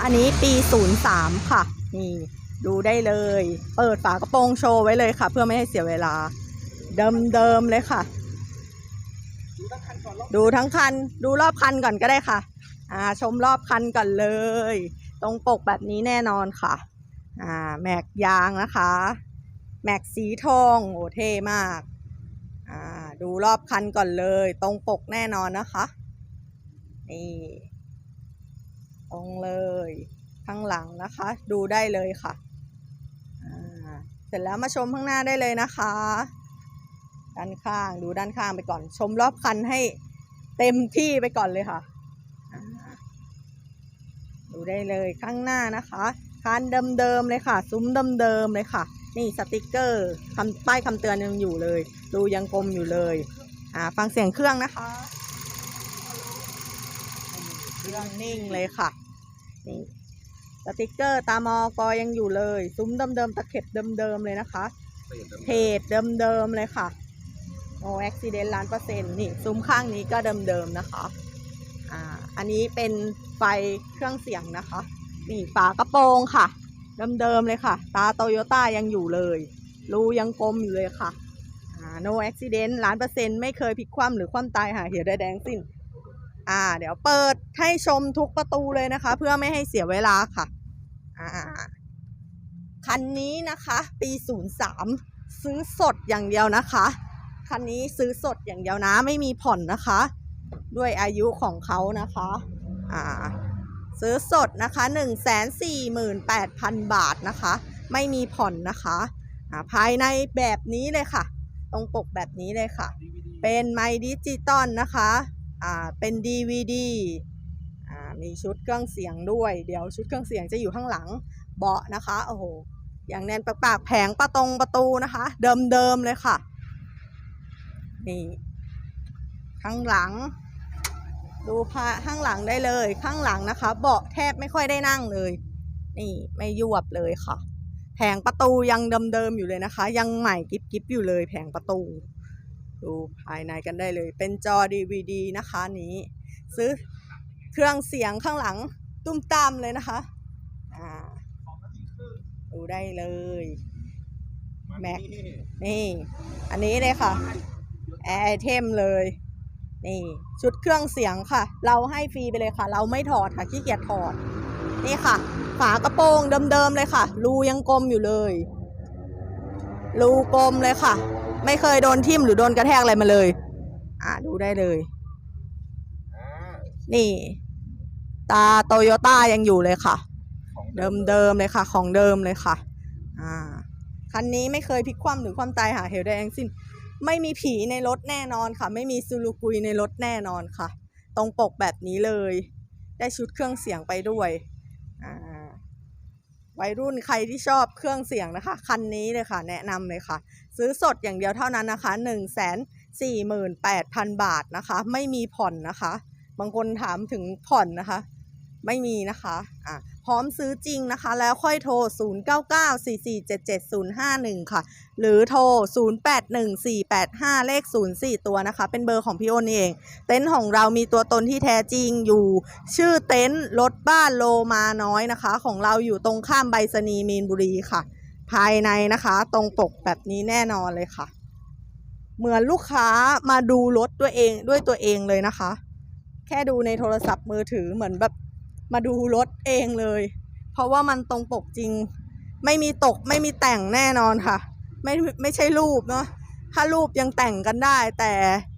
อันนี้ปี 03 ค่ะ นี่ดูได้เลย เปิดฝากระโปรงโชว์ไว้เลยค่ะ เพื่อไม่ให้เสียเวลา เดิมๆเลยค่ะ ดูทั้งคัน ดูรอบคันก่อนก็ได้ค่ะ อ่า ชมรอบคันก่อนเลย ตรงปกแบบนี้แน่นอนค่ะ อ่า แม็กยางนะคะ แม็กสีทองโอ้เท่มาก อ่า ดูรอบคันก่อนเลย ตรงปกแน่นอนนะคะ นี่ ตรงเลยข้างหลังนะคะ ดูได้เลยค่ะเสร็จแล้วมาชมข้างหน้าได้เลยนะคะ ด้านข้างดูด้านข้างไปก่อน ชมรอบคันให้เต็มที่ไปก่อนเลยค่ะดูได้เลยข้างหน้านะคะคันเดิมๆเลยค่ะ ซุ้มเดิมๆเลยค่ะ นี่สติกเกอร์คำป้ายคำเตือนยังอยู่เลยดูยังกลมอยู่เลยอ่าฟังเสียงเครื่องนะคะ เครื่องนิ่งเลยค่ะ นี่สติกเกอร์ตามอกอยังอยู่เลย ซุ้มเดิมๆตะเข็บเดิมๆเลยนะคะเพจเดิมๆเลยค่ะโอแอคซิเดนต์ล้านเปอร์เซ็นต์นี่ซุ้มข้างนี้ก็เดิมๆนะคะอ่าอันนี้เป็นไฟเครื่องเสียงนะคะ นี่ฝากระโปรงค่ะ เดิมๆเลยค่ะ ตาโตโยต้ายังอยู่เลยรูยังกลมอยู่เลยค่ะอ่า no accident ล้านเปอร์เซ็นต์ไม่เคยพลิกคว่ำหรือคว่ำตายหาเหวใดแดงสิ้น อ่า เดี๋ยวเปิดให้ชมทุกประตูเลยนะคะ เพื่อไม่ให้เสียเวลาค่ะ อ่า คันนี้นะคะ ปี 03 ซื้อสดอย่างเดียวนะคะ คันนี้ซื้อสดอย่างเดียวนะ ไม่มีผ่อนนะคะ ด้วยอายุของเขานะคะ อ่า ซื้อสดนะคะ148,000 บาทนะคะ ไม่มีผ่อนนะคะอ่าภายในแบบนี้เลยค่ะ ตรงปกแบบนี้เลยค่ะ เป็นไมดิจิตอลนะคะ เป็น DVD อ่ามีชุดเครื่องเสียงด้วย เดี๋ยวชุดเครื่องเสียงจะอยู่ข้างหลังเบาะนะคะโอ้โหอย่างแน่นปากแผงประตงประตูนะคะ เดิมๆเลยค่ะนี่ข้างหลัง ดูพาข้างหลังได้เลย ข้างหลังนะคะ เบาะแทบไม่ค่อยได้นั่งเลย นี่ไม่ยวบเลยค่ะ แผงประตูยังเดิมๆอยู่เลยนะคะ ยังใหม่กิ๊บอยู่เลยแผงประตู ดูภายในกันได้เลย เป็นจอ DVD นะคะนี้ ซื้อเครื่องเสียงข้างหลังตุ้มตามเลยนะคะอ่าดูได้เลยแม็กนี่ อันนี้เลยค่ะแอร์ไอเทมเลย นี่ชุดเครื่องเสียงค่ะ เราให้ฟรีไปเลยค่ะ เราไม่ถอดค่ะขี้เกียจถอด นี่ค่ะ ฝากระโปรงเดิมๆเลยค่ะ รูยังกลมอยู่เลย รูกลมเลยค่ะ ไม่เคยโดนทิ่มหรือโดนกระแทกอะไรมาเลย อ่าดูได้เลย นี่ ตาโตโยต้ายังอยู่เลยค่ะ เดิมเดิมๆเลยค่ะ ของเดิมเลยค่ะ อ่า คันนี้ไม่เคยพลิกคว่ำหรือความตายหาเหวใดทั้งสิ้น ไม่มีผีในรถแน่นอนค่ะ ไม่มีซูรุกุยในรถแน่นอนค่ะ ตรงปกแบบนี้เลย ได้ชุดเครื่องเสียงไปด้วย อ่าวัยรุ่นใครที่ชอบเครื่องเสียงนะคะ คันนี้เลยค่ะ แนะนำเลยค่ะ ซื้อสดอย่างเดียวเท่านั้นนะคะ1 4 8 0 0 0 บาทนะคะ ไม่มีผ่อนนะคะ บางคนถามถึงผ่อนนะคะ ไม่มีนะคะอะพร้อมซื้อจริงนะคะ แล้วค่อยโทร 0994477051 ค่ะ หรือโทร 081485 เลข 04 ตัวนะคะ เป็นเบอร์ของพี่โอนเอง เต็นท์ของเรามีตัวตนที่แท้จริงอยู่ ชื่อเต็นท์รถบ้านโลมาน้อยนะคะ ของเราอยู่ตรงข้ามใบสนีมีนบุรีค่ะ ภายในนะคะ ตรงปกแบบนี้แน่นอนเลยค่ะ เหมือนลูกค้ามาดูรถตัวเองด้วยตัวเองเลยนะคะ แค่ดูในโทรศัพท์มือถือเหมือนแบบมาดูรถเองเลย เพราะว่ามันตรงปกจริง ไม่มีตกไม่มีแต่งแน่นอนค่ะ ไม่ไม่ใช่รูปเนาะ ถ้ารูปยังแต่งกันได้ แต่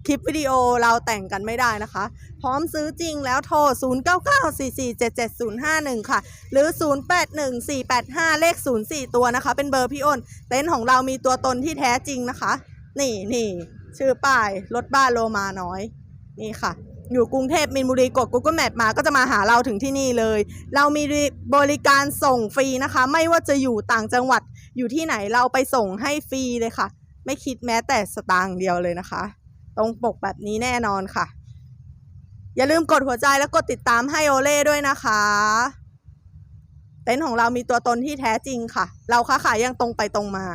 คลิปวิดีโอเราแต่งกันไม่ได้นะคะ พร้อมซื้อจริงแล้วโทร 0994477051 ค่ะ หรือ 081485 เลข 04 ตัวนะคะ เป็นเบอร์พี่อ้น เต็นท์ของเรามีตัวตนที่แท้จริงนะคะ นี่นี่ชื่อป้ายรถบ้านโลมาน้อย นี่ค่ะ อยู่กรุงเทพมินบุรีกด Google Map มาก็จะมาหาเราถึงที่นี่เลย เรามีบริการส่งฟรีนะคะ ไม่ว่าจะอยู่ต่างจังหวัดอยู่ที่ไหนเราไปส่งให้ฟรีเลยค่ะ ไม่คิดแม้แต่สตางค์เดียวเลยนะคะ ตรงปกแบบนี้แน่นอนค่ะ อย่าลืมกดหัวใจและกดติดตามให้โอเล่ด้วยนะคะเต็นท์ของเรามีตัวตนที่แท้จริงค่ะ เราค้าขายอย่างตรงไปตรงมา